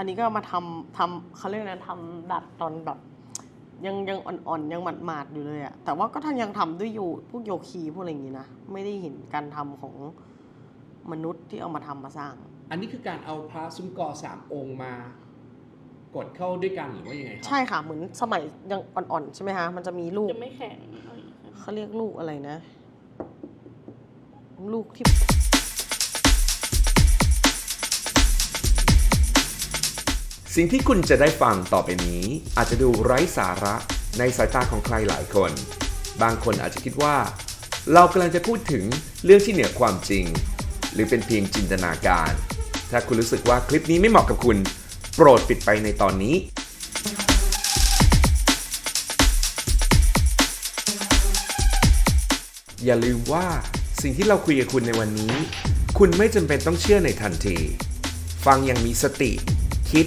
อันนี้ก็มาทำทำเขาเรียกนะทำดัดตอนแบบยังยังอ่อนๆยังหมาดๆอยู่เลยอะแต่ว่าก็ท่านยังทำด้วยโยพวกโยคีพวกอะไรอย่างงี้นะไม่ได้เห็นการทำของมนุษย์ที่เอามาทำมาสร้าง อันนี้คือการเอาพระซุ้มกอสามองค์มากดเข้าด้วยกันหรือว่ายังไงครัใช่ค่ะเหมือนสมัยยังอ่อนๆใช่ไหมคะมันจะมีลูกจะไม่แข็งอะไรอย่างเงี้ยเขาเรียกลูกอะไรนะ ลูกที่ สิ่งที่คุณจะได้ฟังต่อไปนี้ อาจจะดูไร้สาระในสายตาของใครหลายคน บางคนอาจจะคิดว่า เรากำลังจะพูดถึงเรื่องที่เหนือความจริง หรือเป็นเพียงจินตนาการ ถ้าคุณรู้สึกว่าคลิปนี้ไม่เหมาะกับคุณ โปรดปิดไปในตอนนี้ อย่าลืมว่าสิ่งที่เราคุยกับคุณในวันนี้ คุณไม่จำเป็นต้องเชื่อในทันที ฟังอย่างมีสติ คิด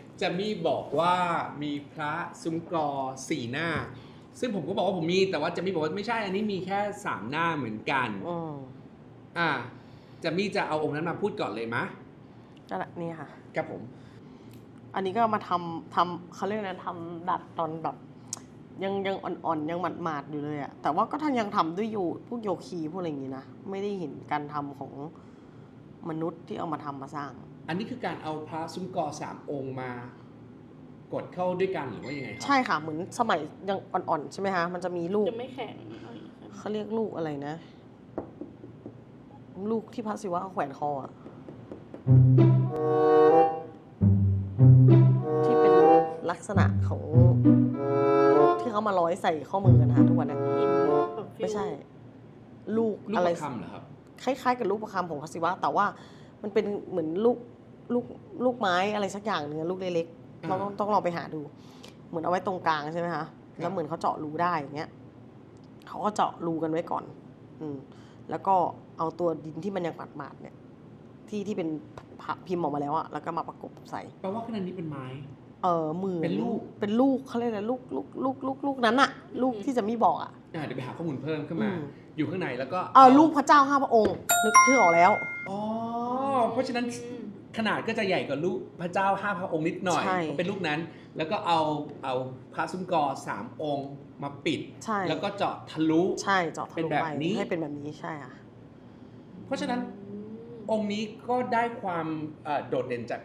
จะมีบอกว่ามีพระซุ้มกรอสี่หน้า ซึ่งผมก็บอกว่าผมมีแต่ว่าจะมีบอกว่าไม่ใช่ อันนี้มีแค่สามหน้าเหมือนกันอืมอ่าจะมีจะเอาองค์นั้นมาพูดก่อนเลยมะก็แหละนี่ค่ะ ครับผม อันนี้ก็มาทำทำเขาเรียกนะทำดัดตอนแบบ ยังยังอ่อนๆ ยังหมาดๆ อยู่เลยอะแต่ว่าก็ท่านยังทำด้วยโยพวกโยคีพวกอะไรอย่างงี้นะ ไม่ได้เห็นการทำของมนุษย์ที่เอามาทำมาสร้าง อันนี้คือการเอาพระซุ้มกอสามองค์มากดเข้าด้วยกันหรือว่ายังไงครัใช่ค่ะ เหมือนสมัยยังอ่อนๆ ใช่ไหมคะมันจะมีลูกจะไม่แข็งอะไรอย่างเงี้ยเขาเรียกลูกอะไรนะ ลูกที่พระศิวะเขาแขวนคออะที่เป็นลักษณะของ ที่เขามาร้อยใส่ข้อมือกันนะคะทุกวันเนี้หินแบบฟิลไม่ใช่ ลูกลูกอะไรประคำเหรอครับ คล้ายๆ กับลูกประคำของพระศิวะ แต่ว่ามันเป็นเหมือนลูก ลูกลูกไม้อะไรสักอย่างหนึ่งอะลูกเล็กๆเราต้องต้องลองไปหาดู เหมือนเอาไว้ตรงกลางใช่ไหมคะแล้วเหมือนเขาเจาะรูได้อย่างเงี้ยเขาก็เจาะรูกันไว้ก่อน อืม แล้วก็เอาตัวดินที่มันยังหมาดๆเนี่ย ที่ที่เป็นพิมพ์ออกมาแล้วอะแล้วก็มาประกบใส่แปลว่าขนาดนี้เป็นไม้เออมือเป็นลูกเป็นลูกเขาเรียกอะไรลูกลูกลูกลูกลูกนั้นอะลูกที่จะไม่บอกอะอ่าเดี๋ยวไปหาข้อมูลเพิ่มขึ้นมาอืมอยู่ข้างในแล้วก็เออลูกพระเจ้าห้าพระองค์นึกชื่อออกแล้วอ๋อเพราะฉะนั้น ขนาดก็จะใหญ่กว่าลูกพระเจ้าห้าพระองค์นิดหน่อย ใช่เป็นลูกนั้น แล้วก็เอาเอาพระซุ้มกอสามองค์มาปิด ใช่ แล้วก็เจาะทะลุ ใช่เจาะทะเป็นลุแบบไปนี้ ให้เป็นแบบนี้ใช่ค่ะ เพราะฉะนั้นองค์นี้ก็ได้ความเอ่อโดดเด่นจาก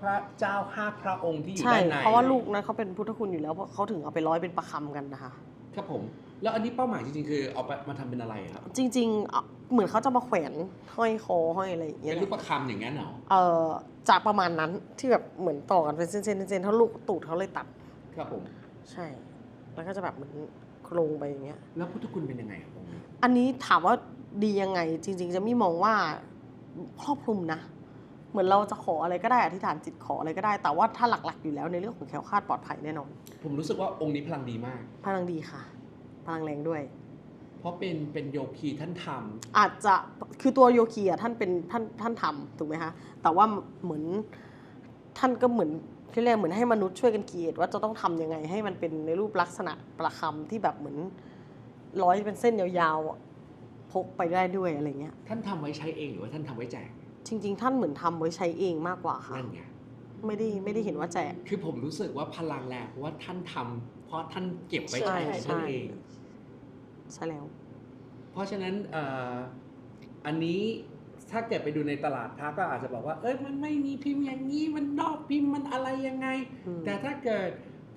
พระเจ้าห้าพระองค์ที่อยู่ใช่ ด้านในเพราะว่าลูกนั้นเขาเป็นพุทธคุณอยู่แล้วเพราะเขาถึงเอาไปร้อยเป็นประคำกันนะคะ ครับผม แล้วอันนี้เป้าหมายจริงๆ คือเอาไปมาทำเป็นอะไรครับ จริงๆเอ่อเหมือนเขาจะมาแขวนห้อยคอห้อยอะไรอย่างเงี้เป็ยนลูกประคำอย่างนั้นเหรอ เออจากประมาณนั้นที่แบบเหมือนต่อกันเป็นเส้นๆเส้นๆเท่าลูกตูดเขาเลยตัด ครับผม ใช่ แล้วก็จะแบบเหมือนโครงไปอย่างเงี้ย แล้วพุทธคุณเป็นยังไงครับองค์นี้อันนี้ถามว่าดียังไง จริง ๆ จะไม่มองว่าครอบคลุมนะ เหมือนเราจะขออะไรก็ได้อธิษฐานจิตขออะไรก็ได้ แต่ว่าถ้าหลักๆ อยู่แล้วในเรื่องของแคล้วคลาดปลอดภัยแน่นอน ผมรู้สึกว่าองค์นี้พลังดีมาก พลังดีค่ะ พลังแรงด้วย เพราะเป็นเป็นโยคีท่านทำอาจจะคือตัวโยคีอะท่านเป็นท่านท่านทำถูกไหมคะแต่ว่าเหมือนท่านก็เหมือนที่เรียกเหมือนให้มนุษย์ช่วยกันคิดว่าจะต้องทำยังไงให้มันเป็นในรูปลักษณะประคำที่แบบเหมือนร้อยเป็นเส้นยาวๆอะพกไปได้ด้วยอะไรเงี้ย ท่านทำไว้ใช้เองหรือว่าท่านทำไว้แจก จริง ๆ ท่านเหมือนทำไว้ใช้เองมากกว่าค่ะนั่นไงไม่ได้ไม่ได้เห็นว่าแจก คือผมรู้สึกว่าพลังแรงเพราะว่าท่านทำเพ ราะท่านเก็บไว้ใช่ใช้ของใช่ท่านเองใช่แล้ว เพราะฉะนั้นเอ่ออันนี้ถ้าเกิดไปดูในตลาดพระก็อาจจะบอกว่า เอ้ยมันไม่มีพิมพ์อย่างนี้มันนอกพิมพ์มันอะไรยังไงอืมแต่ถ้าเกิด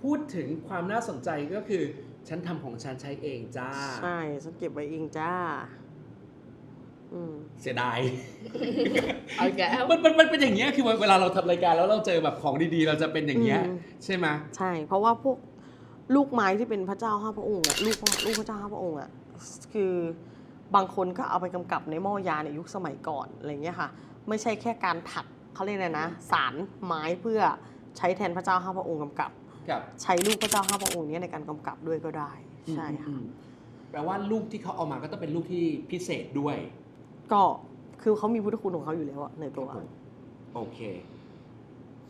พูดถึงความน่าสนใจก็คือ ฉันทำของฉันใช้เองจ้า ใช่ฉันเก็บไว้เองจ้าอืมเสียดายเอาอีกแล้วมันมันมันเป็นอย่างเงี้ยคือเวลาเราทำรายการแล้วเราเจอแบบของดีๆ เราจะเป็นอย่างเงี้ยอืมใช่ไหมใช่ เพราะว่าพวก ลูกไม้ที่เป็นพระเจ้าห้าพระองค์อะลูกลูกพระเจ้าห้าพระองค์อะคือบางคนก็เอาไปกำกับในหม้อยาในยุคสมัยก่อนอะไรเงี้ยค่ะ ไม่ใช่แค่การถักเขาเรียกอะไรนะสารไม้เพื่อใช้แทนพระเจ้าห้าพระองค์กำกับกับใช้รูปพระเจ้าห้าพระองค์เนี้ในการกำกับด้วยก็ได้ใช่อืค่ะมอืมแปลว่ารูปที่เขาเอามาก็ต้องเป็นรูปที่พิเศษด้วย ก็คือเขามีพุทธคุณของเขาอยู่แล้วอะในตัวครับผมโอเค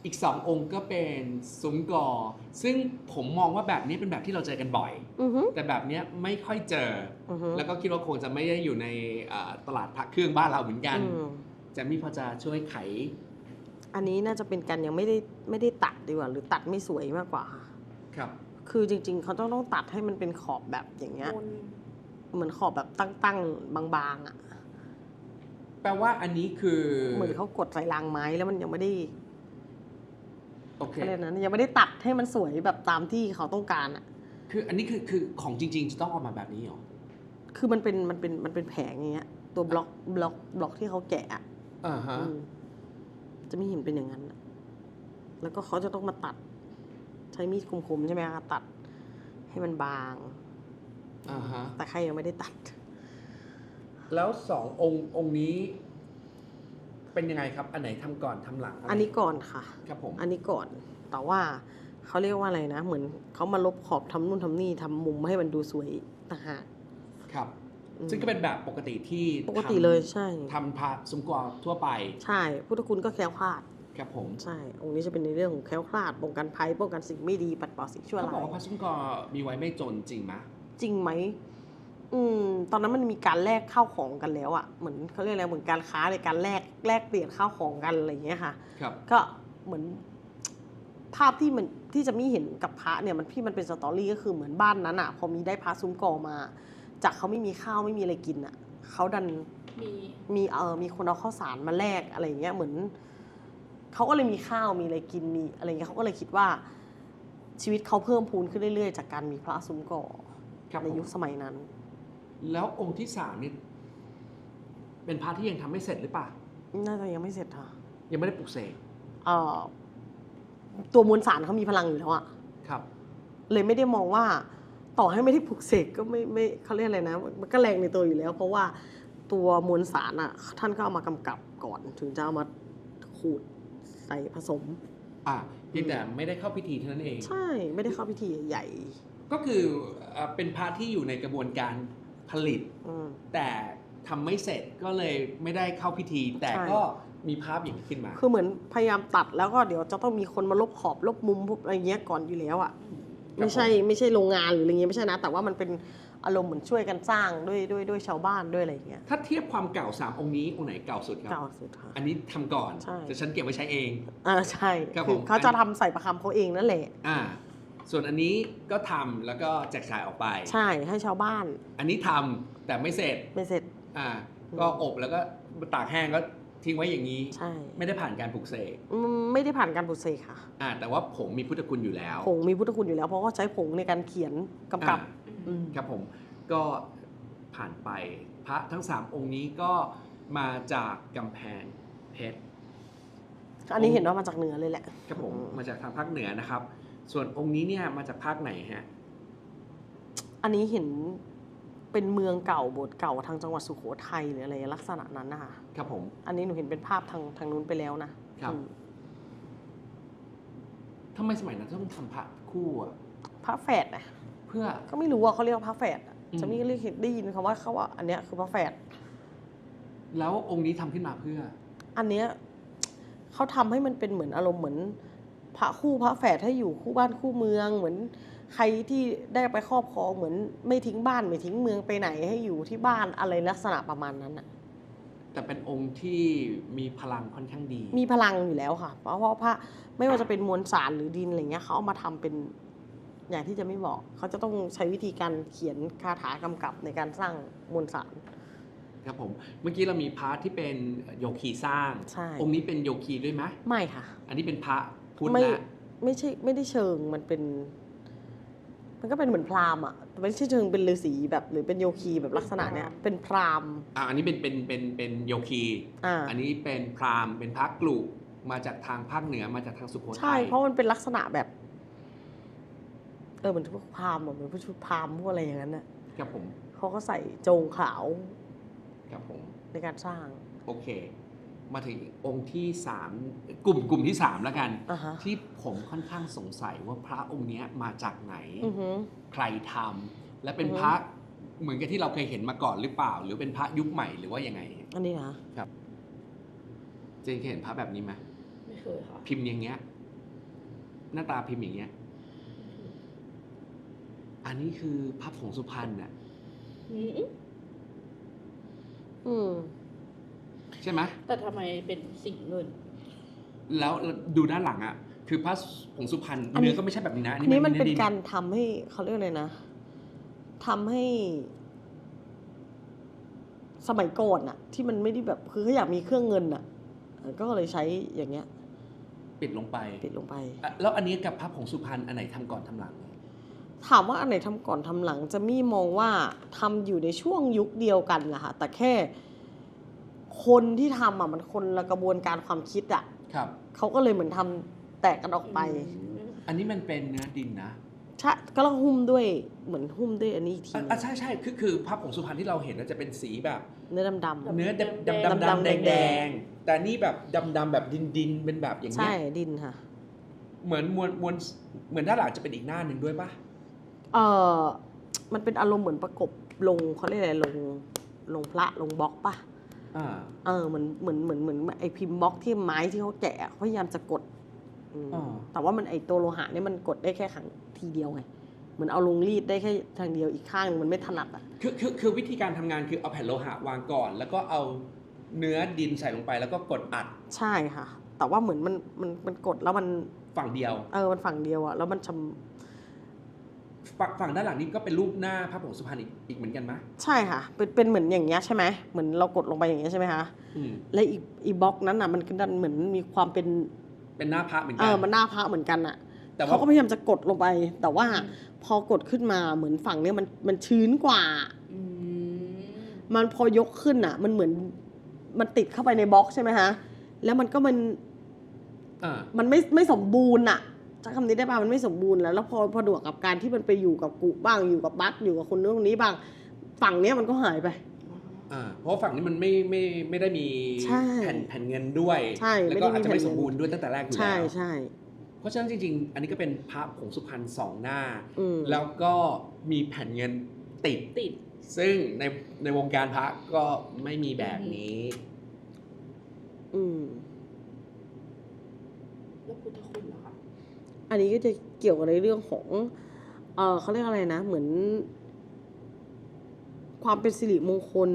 อีกสององค์ก็เป็นซุ้มกอ ซึ่งผมมองว่าแบบนี้เป็นแบบที่เราเจอกันบ่อย อือฮึแต่แบบเนี้ยไม่ค่อยเจออือฮึแล้วก็คิดว่าคงจะไม่ได้อยู่ในอ่าตลาดพระเครื่องบ้านเราเหมือนกันอืมแจมมี่พอจะช่วยไข อันนี้น่าจะเป็นการยังไม่ได้ไม่ได้ตัดดีกว่า หรือตัดไม่สวยมากกว่าค่ะครับ คือจริง ๆ เขาต้องต้องตัดให้มันเป็นขอบแบบอย่างเงี้ย เหมือนขอบแบบตั้งๆบางๆอะแปลว่าอันนี้คือ เหมือนเขากดใส่รางไม้แล้วมันยังไม่ได้ โอเคเขาเรียกนั้นยังไม่ได้ตัดให้มันสวยแบบตามที่เขาต้องการอะคืออันนี้คือคือของจริง ๆ จะต้องออกมาแบบนี้เหรอคือมันเป็นมันเป็นมันเป็นแผงอย่างเงี้ย ตัวบล็อกบล็อกบล็อกที่เขาแกะอะอ่าฮะอืมจะไม่เห็นเป็นอย่างนั้นอะแล้วก็เขาจะต้องมาตัด ใช้มีดคมๆใช่ไหมคะตัด ให้มันบาง อ่าฮะแต่ใครยังไม่ได้ตัด แล้วสององค์องค์นี้ เป็นยังไงครับ อันไหนทำก่อนทำหลังะไรอันนี้ก่อนค่ะ ครับผม อันนี้ก่อน แต่ว่าเขาเรียกว่าอะไรนะ เหมือนเขามาลบขอบทำนู่นทำนี่ทำมุมให้มันดูสวยต่างหากครับอืมซึ่งก็เป็นแบบปกติที่ปกติทำเลยใช่ทำพระสมกวาทั่วไป ใช่ พุทธคุณก็แคล้วคลาดครับผมใช่องค์นี้จะเป็นในเรื่องของแคล้วคลาดป้องกันภัยป้องกันสิ่งไม่ดีปัดเป่าสิ่งชั่วเขาบอกร้ายว่าพระสมกวามีไว้ไม่จนจริงไหมจริงไหมอืม ตอนนั้นมันมีการแลกข้าวของกันแล้วอะเหมือนเขาเรียกอะไรเหมือนการค้าในการแลก แลกเปลี่ยนข้าวของกันอะไรอย่างเงี้ยค่ะ ครับ ก็เหมือนภาพที่มันที่จะไม่เห็นกับพระเนี่ยมันพี่มันเป็นสตอรี่ก็คือเหมือนบ้านนั้นอะพอมีได้พระซุ้มกอมา จากเขาไม่มีข้าวไม่มีอะไรกินอะเขาดันมีมีเออมีคนเอาข้าวสารมาแลกอะไรอย่างเงี้ยเหมือนเขาก็เลยมีข้าวมีอะไรกินมีอะไรเงี้ยเขาก็เลยคิดว่า ชีวิตเขาเพิ่มพูนขึ้นเรื่อยๆ จากการมีพระซุ้มก่อครับในผม ยุคสมัยนั้น แล้วองค์ที่สามนี่เป็นพระที่ยังทำไม่เสร็จหรือเปล่า น่าจะยังไม่เสร็จค่ะยังไม่ได้ปลุกเสกเอ่อตัวมวลสารเขามีพลังอยู่แล้วอะครับ เลยไม่ได้มองว่า ต่อให้ไม่ได้ปลุกเสกก็ไม่ไม่เขาเรียกอะไรนะ มันก็แรงในตัวอยู่แล้ว เพราะว่าตัวมวลสารอะท่านก็เอามากำกับก่อนถึงจะเอามาขูดใส่ผสม อ่าเพียงแต่ไม่ได้เข้าพิธีเท่านั้นเอง ใช่ไม่ได้เข้าพิธีใหญ่ก็คือเอ่อเป็นพระที่อยู่ในกระบวนการผลิตๆอืมแต่ ทำไม่เสร็จก็เลยไม่ได้เข้าพิธี แต่ใช่ก็มีภาพอย่างนี้ขึ้นมา คือเหมือนพยายามตัดแล้วก็เดี๋ยวจะต้องมีคนมาลบขอบลบมุมพวกอะไรเงี้ยก่อนอยู่แล้วอะ่ะไม่ใช่ไม่ใช่โรงงานหรืออะไรเงี้ยไม่ใช่นะ แต่ว่ามันเป็นอารมณ์เหมือนช่วยกันสร้างด้วยด้วยด้วยชาวบ้านด้วยอะไรเงี้ยถ้าเทียบความเก่าสามองค์นี้องค์ไหนเก่าสุดครัเก่าบสุดค่ะอันนี้ทำก่อนใช่แต่ฉันเก็บไว้ใช้เองอ่าใช่ครับคือผมเขาจะทำใส่ประคำเขาเองนั่นแหละอ่าส่วนอันนี้ก็ทำแล้วก็แจกจ่ายออกไป ใช่ให้ชาวบ้าน อันนี้ทำแต่ไม่เสร็จไม่เสร็จ อ่า ก็อบแล้วก็ตากแห้งก็ทิ้งไว้อย่างนี้ ใช่ ไม่ได้ผ่านการปลูกเสกอืมไม่ได้ผ่านการปลุกเสกค่ะ อ่า แต่ว่าผงมีพุทธคุณอยู่แล้ว ผงมีพุทธคุณอยู่แล้วเพราะว่าใช้ผงในการเขียนกำกับอ่า อืม ครับผมก็ผ่านไปพระทั้งสามองค์นี้ก็มาจากกำแพงเพชร อันนี้เห็นว่ามาจากเหนือเลยแหละ ครับผมอืม มาจากทางภาคเหนือนะครับ ส่วนองค์นี้เนี่ยมาจากภาคไหนฮะ อันนี้เห็น เป็นเมืองเก่าโบสถ์เก่าทางจังหวัดสุโขทัยหรืออะไรลักษณะนั้นนะคะครับผม อันนี้หนูเห็นเป็นภาพทางทางนู้นไปแล้วนะครับ อืมทำไมสมัยนั้นต้องทำพระคู่อะพระแฝดนะเพื่อ ก็ไม่รู้ว่าเขาเรียกว่าพระแฝดอะอืมจะมีเรียกเห็นได้ยินคำว่าเขาว่า อันเนี้ยคือพระแฝด แล้วองค์นี้ทำขึ้นมาเพื่อ อันเนี้ยเขาทำให้มันเป็นเหมือนอารมณ์เหมือน พระคู่พระแฝดให้อยู่คู่บ้านคู่เมืองเหมือน ใครที่ได้ไปครอบครองเหมือนไม่ทิ้งบ้านไม่ทิ้งเมืองไปไหนให้อยู่ที่บ้านอะไรลักษณะประมาณนั้นอะแต่เป็นองค์ที่มีพลังค่อนข้างดี มีพลังอยู่แล้วค่ะ เพราะว่าพระไม่ว่าจะเป็นมวลสารหรือดินอะไรเงี้ยเขาเอามาทำเป็นอย่างที่จะไม่บอกเขาจะต้องใช้วิธีการเขียนคาถากำกับในการสร้างมวลสารครับผมเมื่อกี้เรามีพระที่เป็นโยคีสร้างใช่องค์นี้เป็นโยคีด้วยไหมไม่ค่ะ อันนี้เป็นพระพุทธไม่นะไม่ใช่ไม่ได้เชิงมันเป็น มันก็เป็นเหมือนพราหมณ์อะแต่ไม่ใช่เชิงเป็นฤาษีแบบหรือเป็นโยคีแบบลักษณะเนี้ยเป็นพราหมณ์อ่าอันนี้เป็นเป็นเป็นเป็นโยคีอ่าอันนี้เป็นพราหมณ์เป็นพระกลุมาจากทางภาคเหนือมาจากทางสุโขทัยใช่เพราะมันเป็นลักษณะแบบเออเหมือนพวกพราหมณ์อะเหมือนพวกชุดพราหมณ์พวกอะไรอย่างนั้นน่ะครับผมเขาก็ใส่โจงขาวครับผมในการสร้างโอเค มาถึงองค์ที่สามกลุ่มกลุ่มที่สามแล้วกัน อ่าฮะ ที่ผมค่อนข้างสงสัยว่าพระองค์เนี้ยมาจากไหน อือฮึใครทำและเป็นอือฮึ พระเหมือนกับที่เราเคยเห็นมาก่อนหรือเปล่า หรือเป็นพระยุคใหม่หรือว่ายังไงอันนี้นะเจนเคยเห็นพระแบบนี้ไหมไม่เคยค่ะ พิมพ์อย่างเงี้ย หน้าตาพิมพ์อย่างเงี้ย อันนี้คือพระผงสุพรรณน่ะ อืมอืม ใช่ไหมแต่ทำไมเป็นสีเงิน แล้วดูด้านหลังอะ คือพระผงสุพรรณอันนี้ เนื้อก็ไม่ใช่แบบนี้นะอันนี้มันเป็นดิการทำให้เขาเรียกอะไรนะทำให้ สมัยก่อนอะที่มันไม่ได้แบบคือเขาอยากมีเครื่องเงินอะเออก็เลยใช้อย่างเงี้ย ปิดลงไปปิดลงไป อะแล้วอันนี้กับพระผงสุพรรณอันไหนทำก่อนทำหลัง ถามว่าอันไหนทำก่อนทำหลังจะมี่มองว่าทำอยู่ในช่วงยุคเดียวกันนะคะแต่แค่ คนที่ทำอะมันคนละกระบวนการความคิดอะครับ เขาก็เลยเหมือนทำแตกกันออกไปอันนี้มันเป็นเนื้อดินนะใช่ก็แล้วหุ้มด้วยเหมือนหุ้มด้วยอันนี้อีกทีอะอะใช่ใช่คือคือพระผงสุพรรณที่เราเห็นน่ะจะเป็นสีแบบ เนื้อดำๆเนื้อดำดำดำดำดำๆแดงแดแดงงแต่นี่แบบดำดำแบบดินดินเป็นแบบอย่างเงี้ใช่ยดินค่ะ เหมือนมวลมวลเหมือนด้านหลังจะเป็นอีกหน้าหนึ่งด้วยปะเออมันเป็นอารมณ์เหมือนประกบลงเขาเรียกอะไรลงลงพระลงบล็อกปะอ่า เออเหมือนเหมือนเหมือนเหมือนไอพิมพ์บล็อกที่ไม้ที่เขาแกะเขาพยายามจะกดอืมอ่าแต่ว่ามันไอตัวโลหะเนี่ยมันกดได้แค่ครั้งทีเดียวไงเหมือนเอาลงรีดได้แค่ทางเดียวอีกข้างหนึ่งมันไม่ถนัดอะคือคือคือวิธีการทำงานคือเอาแผ่นโลหะวางก่อน แล้วก็เอาเนื้อดินใส่ลงไปแล้วก็กดอัด ใช่ค่ะ แต่ว่าเหมือนมันมันมันกดแล้วมันฝั่งเดียว เออมันฝั่งเดียวอะแล้วมันช ฝั่งฝั่งด้านหลังนี้ก็เป็นรูปหน้าพระผงสุพรรณอีกอีกเหมือนกันไหมำใช่ค่ะ เป็นเป็นเหมือนอย่างเงี้ยใช่ไหมเหมือนเรากดลงไปอย่างเงี้ยใช่ไหมคะอืมและอีกอีบล็อกนั้นอะมันก็ดันเหมือนมีความเป็นเป็นหน้าพระเหมือนเอกัอมันหน้าพระเหมือนกันอะแต่ว่า เขาก็พยายามจะกดลงไป แต่ว่าพอกดขึ้นมาเหมือนฝั่งเนี้ยมันมันชื้นกว่า อืมมันพอยกขึ้นอะ มันเหมือนมันติดเข้าไปในบล็อกใช่ไหมฮะแล้วมันก็มันอ่า มันไม่ไม่สมบูรณ์อะ จะคำนี้ได้ป่ะมันไม่สมบูรณ์แล้วแล้วพอพอดวกกับการที่มันไปอยู่กับกุบ้างอยู่กับบัสอยู่กับคนนู้นคนนี้บ้าง ฝั่งเนี้ยมันก็หายไป อ่าเพราะว่าฝั่งนี้มันไม่ไม่ไม่ได้มีใช่แผ่นแผ่นเงินด้วยใช่แล้วก็ไม่อาจได้มีจะไม่แผ่นเงิน สมบูรณ์ด้วยตั้งแต่แรกอยู่ใช่แล้วใช่เพราะฉะนั้นจริงๆ อันนี้ก็เป็นพระผงสุพรรณสองหน้า อืมแล้วก็มีแผ่นเงินติด ติด ซึ่งในในวงการพระก็ไม่มีแบบนี้ อืม แล้วพุทธคุณเหรอคะ อันนี้ก็จะเกี่ยวกับในเรื่องของ เออเขาเรียกอะไรนะ เหมือน ความเป็นสิริมงคล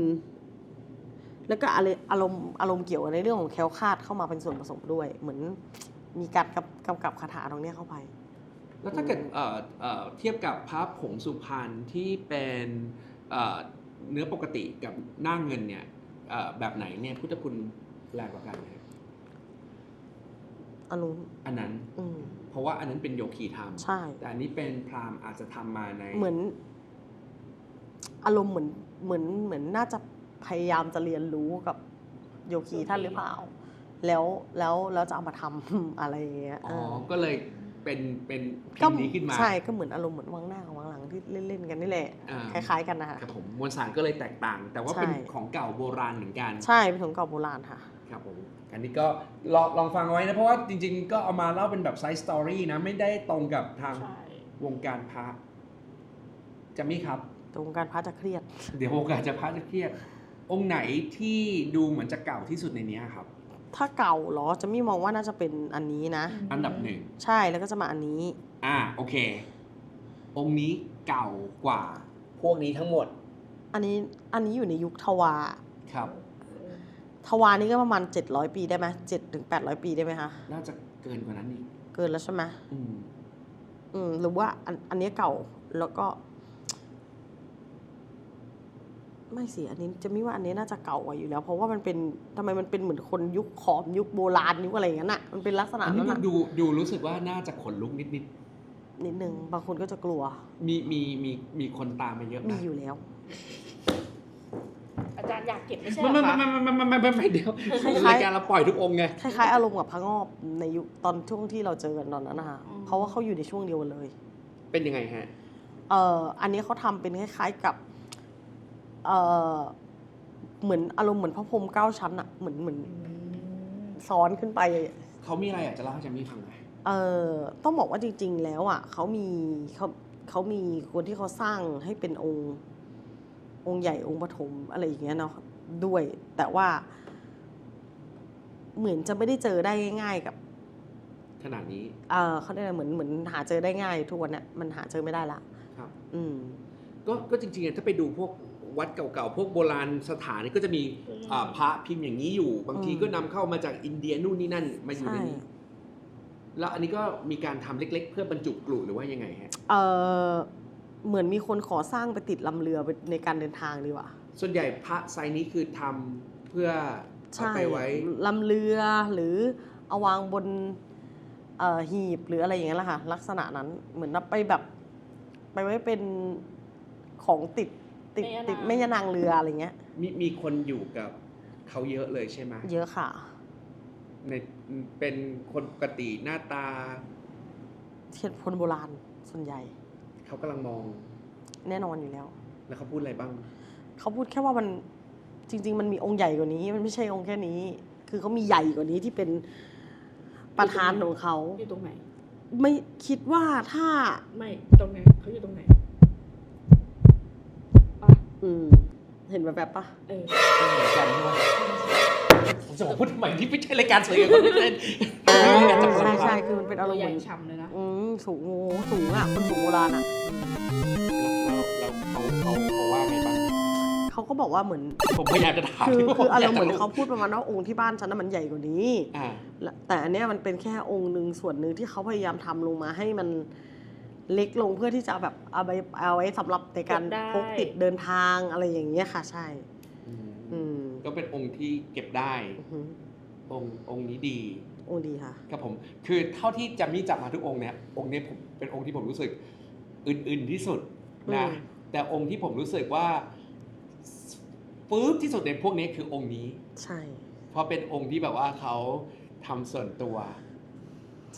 แล้วก็อะไรอารมณ์อารมณ์เกี่ยวกับในเรื่องของแคลคาดเข้ามาเป็นส่วนผสมด้วย เหมือนมีการกำกำกับคาถาตรงเนี้ยเข้าไป แล้วถ้าเกิดเอ่อเอ่อเทียบกับพระผงสุพรรณที่เป็นเอ่อเนื้อปกติกับหน้าเงินเนี่ยเอ่อแบบไหนเนี่ยพุทธคุณแรงกว่ากันไหม อนุอันนั้น อืม เพราะว่าอันนั้นเป็นโยคีทำใช่ แต่อันนี้เป็นพราหมณ์อาจจะทำมาในเหมือน อารมณ์เหมือนเหมือนเหมือนน่าจะพยายามจะเรียนรู้กับโยคีท่านหรือเปล่า แล้วแล้วแล้วจะเอามาทำ อะไรอย่างเงี้ยอ๋อ เออก็เลยเป็นเป็นพิก็มพ์นี้ขึ้นมาใช่ก็เหมือนอารมณ์เหมือนวางหน้ากับวางหลังที่เล่นๆกันนี่แหละอ่าคล้ายๆกันนะคะ ครับผมมวลสารก็เลยแตกต่าง แต่ว่าเป็นใช่ ของเก่าโบราณเหมือนกัน ใช่เป็นของเก่าโบราณค่ะ ครับผมอันนี้ก็ลองลองฟังเอาไว้นะ เพราะว่าจริงๆ ก็เอามาเล่าเป็นแบบไซส์สตอรี่นะ ไม่ได้ตรงกับทางใช่วงการพระจะมีครับ ตรงการพระจะเครียด เดี๋ยววงการจะพระจะเครียด องค์ไหนที่ดูเหมือนจะเก่าที่สุดในเนี้ยครับ ถ้าเก่าเหรอจะไม่มองว่าน่าจะเป็นอันนี้นะ อันดับหนึ่ง ใช่แล้วก็จะมาอันนี้ อ่าโอเค องค์นี้เก่ากว่าพวกนี้ทั้งหมดอันนี้อันนี้อยู่ในยุคทวาครับ ทวานี่ก็ประมาณ 700 ปีได้ไหมเจ็ดถึงแปดร้อยปีได้ไหมคะ น่าจะเกินกว่านั้นอีกเกินแล้วใช่ไหมอืมอืมหรือว่าอันอันนี้เก่าแล้วก็ ไม่สิอันนี้จะไม่ว่าอันนี้น่าจะเก่ากว่าอยู่แล้ว เพราะว่ามันเป็นทำไมมันเป็นเหมือนคนยุคขอมยุคโบราณยุคอะไรอย่างนั้นอะมันเป็นลักษณะอันนี้นั้นดูอะดูดูรู้สึกว่าน่าจะขนลุกนิดนิดนึงบางคนก็จะกลัว ๆมีมีมีมีคนตามมาเยอะไหมีอยู่แล้ว อาจารย์อยากเก็บไม่ใช่ไม่เหรอไม่คะไม่ไม่ไม่ไม่ไม่ไม่เดี๋ยวคล้ายๆ รายการเราปล่อยทุกองค์ไง คล้ายๆอารมณ์กับพระงอบในยุคตอนช่วงที่เราเจอกันตอนนั้นนะคะอืม เพราะว่าเขาอยู่ในช่วงเดียวกันเลย เป็นยังไงฮะ เอ่ออันนี้เขาทำเป็นคล้ายๆกับเอ่อเหมือนอารมณ์เหมือนพระพรหมเก้าชั้นอะเหมือนเหมือนอืมซ้อนขึ้นไปเขามีอะไรอยากจะเล่าให้แจมมี่ฟังไหมเออต้องบอกว่าจริง ๆ แล้วอะเขามีเขาเขามีคนที่เขาสร้างให้เป็นองค์ องค์ใหญ่องค์ปฐมอะไรอย่างเงี้ยเนาะด้วย แต่ว่า เหมือนจะไม่ได้เจอได้ง่ายๆกับขนาดนี้ เออเขาเรียกอะไรเหมือนเหมือนหาเจอได้ง่ายทุกวันเนี้ยมันหาเจอไม่ได้ละครับ อืม ก็ก็จริงๆอะถ้าไปดูพวกวัดเก่าๆ พวกโบราณสถานนี่ก็จะมีอ่าพระพิมพ์อย่างนี้อยู่ บางทีอืมก็นำเข้ามาจากอินเดียนู่นนี่นั่นมาอยู่ในใช่นี้แล้วอันนี้ก็มีการทำเล็ก ๆ เพื่อบรรจุกลุ่หรือว่ายังไงฮะ เออ เหมือนมีคนขอสร้างไปติดลำเรือไปในการเดินทางดีกว่า ส่วนใหญ่พระไซส์นี้คือทำเพื่อเอาใช่ไปไว้ลำเรือหรือเอาวางบนเอ่อหีบหรืออะไรอย่างเงี้ยแหละค่ะลักษณะนั้นเหมือนไปแบบ ไปไว้เป็นของติดติดแม่ย่านางติดแม่ยานางเรืออะไรเงี้ย มีมีคนอยู่กับเขาเยอะเลยใช่ไหมเยอะค่ะในเป็นคนปกติหน้าตาเทียนคนโบราณส่วนใหญ่ เขากำลังมอง แน่นอนอยู่แล้ว แล้วเขาพูดอะไรบ้าง เขาพูดแค่ว่ามันจริง ๆ มันมีองค์ใหญ่กว่านี้ มันไม่ใช่องค์แค่นี้ คือเขามีใหญ่กว่านี้ที่เป็นประธานของเขา อยู่ตรงไหน ไม่คิดว่าถ้า ไม่ตรงไหนเขาอยู่ตรงไหนปะอืม เห็นแบบแบบๆปะเออเหมือนกันใช่ไหมผมจะบอกพูดทำไมที่ไม่ใช่รายการสวยกับคนเล่นใช่ใช่คือมันเป็นอาตัรวมณ์ใหเหญ่มือนฉ่ำเลยนะ อืม สูงโอ้สูงอะคนสูงโบราณอะแล้วเขาเขาเขาว่าไงบ้างเขาก็บอกว่าเหมือน ผมพยายามจะถามคือที่คืออารมณ์ยกเหมือนจะเขาพูดประมาณว่าองค์ที่บ้านฉันน่ะมันใหญ่กว่านี้อ่าและแต่อันเนี้ยมันเป็นแค่องค์หนึ่งส่วนหนึ่งที่เขาพยายามทำลงมาให้มันเล็กลงเพื่อที่จะแบบเอาไปเอาไว้สำหรับในการเก็บได้พกติดเดินทางอะไรอย่างเงี้ยค่ะใช่อืมก็เป็นองค์ที่เก็บได้อือหือองค์องค์นี้ดี องค์ดีค่ะ ครับผม คือเท่าที่จำมี่จับมาทุกองค์เนี่ย องค์เนี้ยผมเป็นองค์ที่ผมรู้สึกอื่นๆที่สุดนะอืมแต่องค์ที่ผมรู้สึกว่าปึ๊บที่สุดในพวกนี้คือองค์นี้ ใช่ เพราะเป็นองค์ที่แบบว่าเขาทำส่วนตัว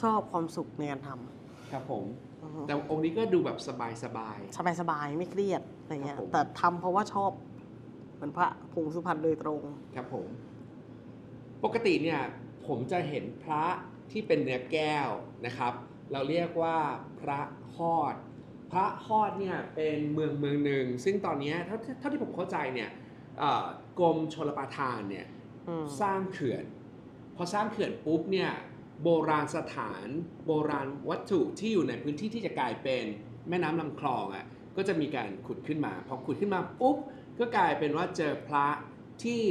ชอบความสุขในการทครับผมำอือฮึแต่องค์นี้ก็ดูแบบสบายสบายสบายๆไม่เครียดอะไรเงี้ยครับผมแต่ทำเพราะว่าชอบเหมือนพระผงสุพรรณโดยตรงๆครับผม ปกติเนี่ย ผมจะเห็นพระที่เป็นเนื้อแก้วนะครับ เราเรียกว่าพระฮอด พระฮอดเนี่ยเป็นเมืองเมืองหนึ่ง ซึ่งตอนเนี้ยเท่าเท่าที่ผมเข้าใจเนี่ยเอ่อกรมชลประทานเนี่ยอืมสร้างเขื่อน พอสร้างเขื่อนปุ๊บเนี่ยโบราณสถานโบราณวัตถุที่อยู่ในพื้นที่ที่จะกลายเป็นแม่น้ำลำคลองอะก็จะมีการขุดขึ้นมา พอขุดขึ้นมาปุ๊บก็กลายเป็นว่าเจอพระที่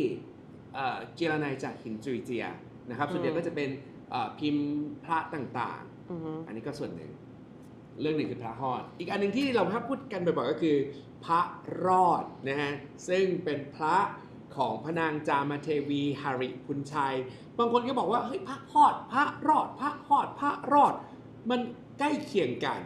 เอ่อเจรไนจากหินจุยเจีย นะครับ ส่วนใหญ่อืมก็จะเป็นเอ่อพิมพ์พระต่างอือฮึๆอันนี้ก็ส่วนหนึ่ง เรื่องหนึ่งคือพระฮอด อีกอันหนึ่งที่เราพูดกันบ่อยๆก็คือ พระรอดนะฮะซึ่งเป็นพระของพระนางจามเทวีหริพุนชัย บางคนก็บอกว่าเฮ้ยพระฮอด พระรอด พระฮอด พระรอด มันใกล้เคียงกัน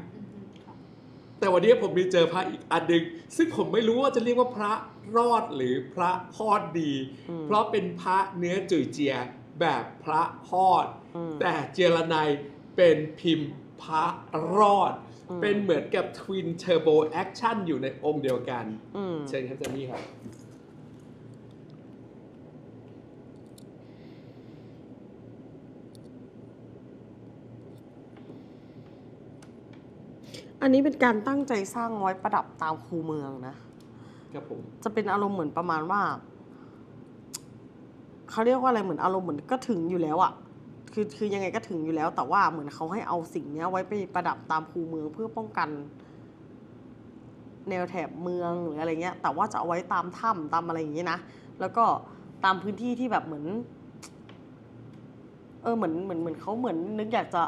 แต่วันนี้ผมมีเจอพระอีกอันหนึ่งซึ่งผมไม่รู้ว่าจะเรียกว่าพระรอดหรือพระฮอดดีอืมเพราะเป็นพระเนื้อจุยเจีย แบบพระฮอดอืมแต่เจรไนยเป็นพิมพ์พระรอดอืมเป็นเหมือนกับทวินเทอร์โบแอคชั่นอยู่ในองค์เดียวกันอืมเชิญครับเจมี่ครับ อันนี้เป็นการตั้งใจสร้างไว้ประดับตามคูเมืองนะครับผม จะเป็นอารมณ์เหมือนประมาณว่า เขาเรียกว่าอะไรเหมือนอารมณ์เหมือนก็ถึงอยู่แล้วอะคือคือยังไงก็ถึงอยู่แล้ว แต่ว่าเหมือนเขาให้เอาสิ่งเนี้ยไว้ไปประดับตามคูเมืองเพื่อป้องกัน แนวแถบเมืองหรืออะไรเงี้ย แต่ว่าจะเอาไว้ตามถ้ำตามอะไรอย่างเงี้ยนะแล้วก็ตามพื้นที่ที่แบบเหมือน เออเหมือนเหมือนเหมือนเขาเหมือนนึกอยากจะ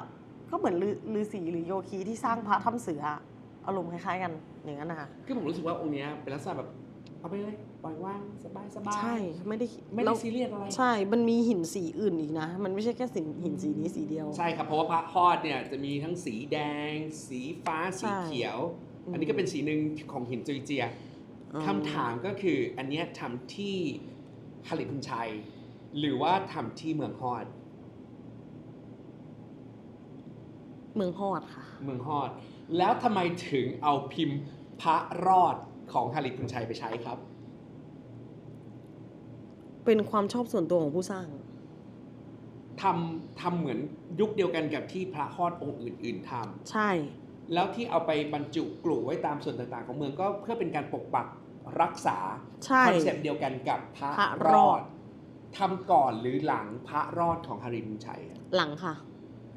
ก็เหมือนลือลือสีหรือโยคีที่สร้างพระถ้ำเสืออะอารมณ์คล้ายๆกันอย่างนั้นนะคะคือผมรู้สึกว่าองค์เนี้ยเป็นลักษณะแบบเอาไปเลย ปล่อยว่างสบายสบายใช่ไม่ได้ไม่ได้แล้วซีเรียสอะไรใช่ มันมีหินสีอื่นอีกนะ มันไม่ใช่แค่สินหินสีนี้สีเดียว ใช่ครับเพราะว่าพระฮอดเนี่ยจะมีทั้งสีแดง สีฟ้าใช่สีเขียวอืมอันนี้ก็เป็นสีหนึ่งของหินจุยเจียอ๋อคำถามก็คืออันเนี้ยทำที่ฮาริพุนชัย หรือว่าทำที่เมืองฮอด เมืองฮอดค่ะ เมืองฮอด แล้วทำไมถึงเอาพิมพ์พระรอดของฮาริพุนชัยไปใช้ครับ เป็นความชอบส่วนตัวของผู้สร้างอทำทำเหมือนยุคเดียวกันกับที่พระฮอดองค์อื่น ๆทำใช่ แล้วที่เอาไปบรรจุกลุ่ไว้ตามส่วนต่างๆ ของเมืองก็เพื่อเป็นการปกปักรักษาใช่คอนเซปต์เดียวกันกับพระพระรรออด ดทำก่อนหรือหลังพระรอดของฮาริมุนชัยอะหลังค่ะ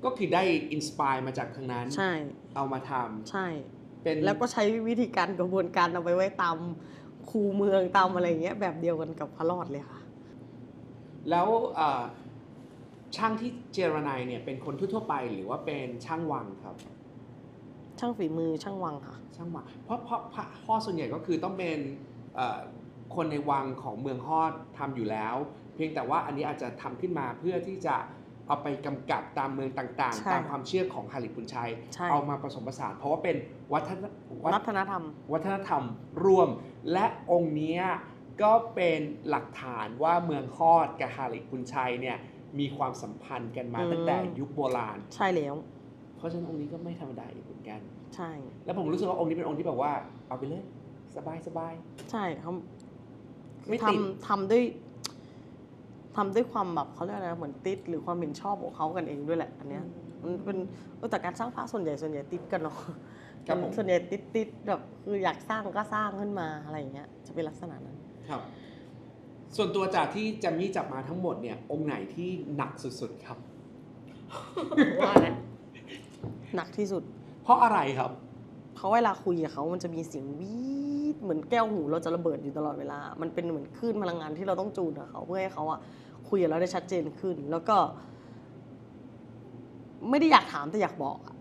ก็คือได้อินสปายมาจากทางนั้น ใช่เอามาทใช่ำเป็นแล้วก็ใช้วิธีการกระบวนการเอาไปไว้ตามคูเมืองตามอะไรอย่างเงี้ยแบบเดียวกันกับพระรอดเลยค่ะ แล้วเอ่อช่างที่เจรนายเนี่ยเป็นคนทั่วๆไปหรือว่าเป็นช่างวังครับ ช่างฝีมือช่างวังค่ะ ช่างวังเพราะเพราะพระฮอดส่วนใหญ่ก็คือต้องเป็นเอ่อคนในวังของเมืองฮอดทำอยู่แล้ว เพียงแต่ว่าอันนี้อาจจะทำขึ้นมาเพื่อที่จะเอาไปกำกับตามเมืองต่างใช่ๆตามความเชื่อของฮาริปุนชัยใช่เอามาผสมผสาน เพราะว่าเป็นวัฒนวัฒวัฒนธรรม วัฒนธรรมร่วม และองค์เนี้ย ก็เป็นหลักฐานว่าเมืองฮอดกับฮาริปุนชัยเนี่ยมีความสัมพันธ์กันมาอืมตั้งแต่ยุคโบราณ ใช่แล้ว เพราะฉะนั้นองค์นี้ก็ไม่ธรรมดาอีกเหมือนกัน ใช่ แล้วผมรู้สึกว่าองค์นี้เป็นองค์ที่แบบว่า เอาไปเลย สบายสบายใช่เขาไม่ทติดำทำด้วยทำด้วยความแบบเขาเรียกอะไรนะเหมือนติดหรือความเห็นชอบของเขากันเองด้วยแหละ อันเนี้ยมันเป็นเออแต่การสร้างพระส่วนใหญ่ส่วนใหญ่ติดกันเนาะครับผมส่วนใหญ่ติดติดแบบคืออยากสร้างก็สร้างขึ้นมาอะไรอย่างเงี้ยจะเป็นลักษณะนั้น ครับ ส่วนตัวจากที่แจมมี่จับมาทั้งหมดเนี่ย องค์ไหนที่หนักสุดๆครับ ว่าแหละหนักที่สุด เพราะอะไรครับเขาเวลาคุยกับเขามันจะมีเสียงวีดเหมือนแก้วหูเราจะระเบิดอยู่ตลอดเวลา มันเป็นเหมือนคลื่นพลังงานที่เราต้องจูนกับเขาเพื่อให้เขาอะคุยกับเราได้ชัดเจนขึ้น แล้วก็ ไม่ได้อยากถามแต่อยากบอกอะ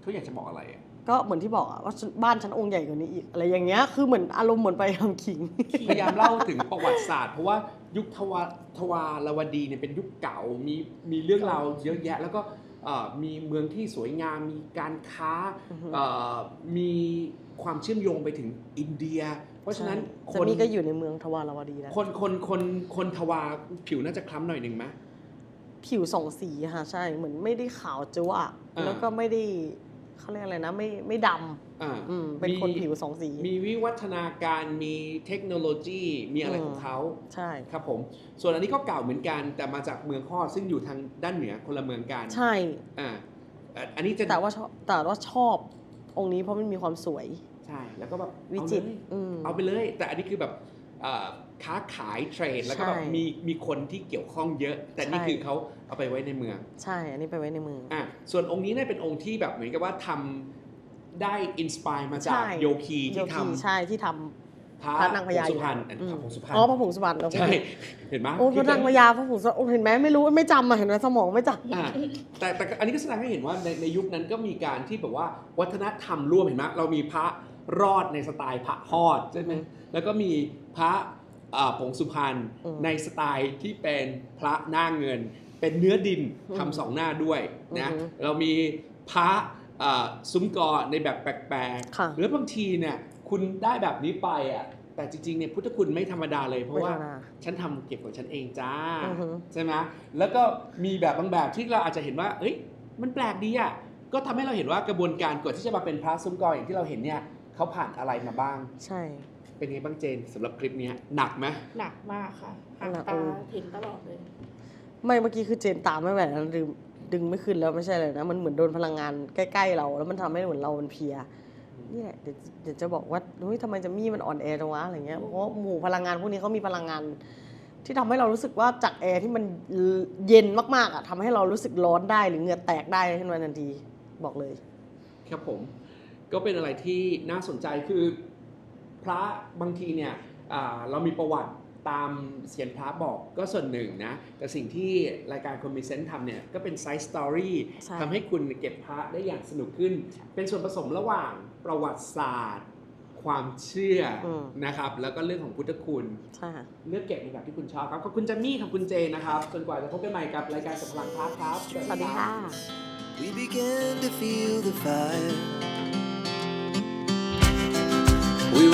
เขาอยากจะบอกอะไรอะ ก็เหมือนที่บอกอะว่าฉันบ้านฉันองค์ใหญ่กว่านี้อีกอะไรอย่างเงี้ยคือเหมือนอารมณ์เหมือนไปทำขิง พยายามเล่าถึงประวัติศาสตร์ เพราะว่ายุคทวาทวารวดีเนี่ยเป็นยุคเก่ามีมีเรื่องราวเยอะแยะ แล้วก็เอ่อมีเมืองที่สวยงามมีการค้าอือฮึเอ่อมีความเชื่อมโยงไปถึงอินเดีย เพราะฉะนั้นคจะนมีก็อยู่ในเมืองทวารวดีแล้วคนคนคนคนทวารผิวน่าจะคล้ำหน่อยหนึ่งไหม ผิวสองสีค่ะใช่เหมือนไม่ได้ขาวจั๊วอะอ่า แล้วก็ไม่ได้ เขาเรียกอะไรนะไม่ไม่ดำอ่าอืมเป็นคนผิวสองสี มีวิวัฒนาการมีเทคโนโลยีมีอะไรอืมของเขาใช่ครับผม ส่วนอันนี้ก็เก่าเหมือนกัน แต่มาจากเมืองฮอดซึ่งอยู่ทางด้านเหนือคนละเมืองกัน ใช่อ่าอะอันนี้จะแต่ว่าชอบแต่ว่าชอบองค์นี้เพราะมันมีความสวย ใช่แล้วก็แบบวิเอาจิเลตรยอืมเอาไปเลย แต่อันนี้คือแบบเอ่อ ค้าขายเทรดแล้วก็แบบใช่ มีมีคนที่เกี่ยวข้องเยอะ แต่นี่ใช่คือเขาเอาไปไว้ในเมืองใช่ อันนี้ไปไว้ในมือ อะส่วนองค์นี้เนี่ยเป็นองค์ที่แบบเหมือนกับว่าทำได้อินสปายมาจากใช่ โยคีโยที่ทคีใช่ที่ทำพระำพระนางพญาผงสุพรรณอยู่อันอืพมระผงสุพรรณอ๋อพระผงสุพรรณโอเคใช่เห็นไหมโอ้พระนางพญาพระผงสุพรรณโอ้เห็นไหมไม่รู้ไม่จำอะเห็นไหมสมองไม่จำ อ่าแต่แต่อันนี้ก็แสดงให้เห็นว่าในในยุคนั้นก็มีการที่แบบว่าวัฒนธรรมร่วมเห็นไหมเรามีพระรอดในสไตล์พระฮอดใช่ไหมแล้วก็มีพระอ่า ผงสุพรรณอืมในสไตล์ที่เป็นพระหน้าเงิน เป็นเนื้อดินอืมทำสองหน้าด้วยนะอือฮึเรามีพระอ่าซุ้มกอในแบบแปลกค่ะๆหรือบางทีเนี่ยคุณได้แบบนี้ไปอะแต่จริงๆเนี่ยพุทธคุณไม่ธรรมดาเลยเพราะว่าไม่ธรรมดาฉันทำเก็บของฉันเองจ้าอือฮึใช่ไหมแล้วก็มีแบบบางแบบที่เราอาจจะเห็นว่า เอ้ยมันแปลกดีอะก็ทำให้เราเห็นว่ากระบวนการก่อนที่จะมาเป็นพระซุ้มกออย่างที่เราเห็นเนี่ยเขาผ่านอะไรมาบ้าง ใช่ เป็นไงบ้างเจนสำหรับคลิปเนี้ยหนักไหมหนักมากค่ะหางหนักตาเออเห็นตลอดเลย ไม่เมื่อกี้คือเจนตามไม่ไหวแล้วดึงดึงไม่ขึ้นแล้วไม่ใช่เลยนะ มันเหมือนโดนพลังงานใกล้ๆเรา แล้วมันทำให้เหมือนเรามันเพลียนี่แหละเดี๋ยวเดี๋ยวจะบอกว่าเฮ้ยทำไมจะมี่มันอ่อนแอจังวะอะไรเงี้ยเพราะว่าหมู่พลังงานพวกนี้เขามีพลังงาน ที่ทำให้เรารู้สึกว่าจากแอร์ที่มันเย็นมากๆอะทำให้เรารู้สึกร้อนได้หรือเหงื่อแตกได้ขึ้นมาทันทีบอกเลย ครับผม ก็เป็นอะไรที่น่าสนใจคือ พระบางทีเนี่ยอ่าเรามีประวัติตามเสียนพระบอกก็ส่วนหนึ่งนะ แต่สิ่งที่รายการคอมมิเซนต์ทำเนี่ย ก็เป็นไซส์สตอรี่ใช่ทำให้คุณเก็บพระได้อย่างสนุกขึ้น เป็นส่วนผสมระหว่างประวัติศาสตร์ ความเชื่ออมนะครับ แล้วก็เรื่องของพุทธคุณใช่ค่ะเลือกเก็บในแบบที่คุณชอบครับ ขอบคุณจัมมี่ขอบคุณเจนะครับ จนกว่าจะพบกันใหม่กับรายการสัมพลังพระครับ สวัสดีค่ะ We began to feel the fire.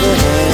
never end.